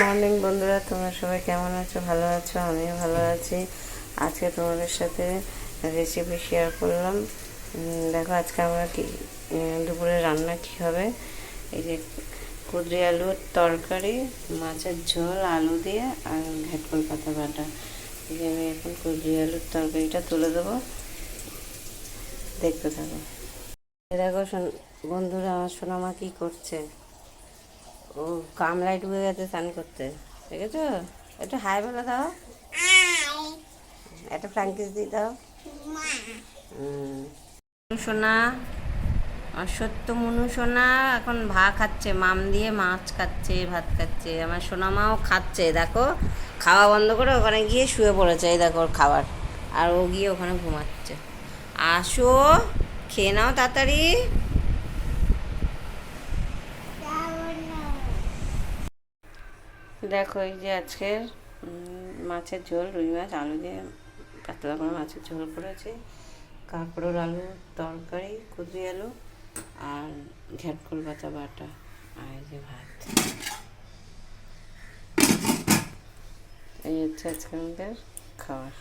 Morning বন্ধুরা। তোমরা সবাই কেমন আছো? ভালো আছো? আমিও ভালো আছি। আজকে তোমাদের সাথে রেসিপি শেয়ার করলাম। দেখো আজকে আমরা কি দুপুরে রান্না কী হবে? এই যে কুদরি আলুর তরকারি, মাছের ঝোল, আলু দিয়ে, আর ঘেটকল পাতা বাটা। এই যে আমি এখন কুদরি আলুর তরকারিটা তুলে দেবো। দেখতে থাকো। দেখো শোন- বন্ধুরা, আমার সোনামা কী করছে? ও কামলায় ডুবে গেছে স্নান করতে। দেখেছ? একটু হাই বলে দাও। একটা ফ্রাঙ্কিস দিয়ে দাও। সোনা আমার সত্য মনু সোনা এখন ভা খাচ্ছে মাম দিয়ে মাছ খাচ্ছে ভাত খাচ্ছে। আমার সোনা মাও খাচ্ছে দেখো। খাওয়া বন্ধ করে ওখানে গিয়ে শুয়ে পড়েছে এই দেখো ওর খাবার। আর ও গিয়ে ওখানে ঘুমাচ্ছে। আসো খেয়ে নাও তাড়াতাড়ি। দেখো এই যে আজকের মাছের ঝোল, রুই মাছ, আলু দিয়ে পাতলা করে মাছের ঝোল করেছি। কাঁকড়োর আলু, তরকারি, কুদরি আলু আর ঘ্যাটকুল পাতা বাটা আর এই যে ভাত। এই হচ্ছে আজকে আমাদের খাবার।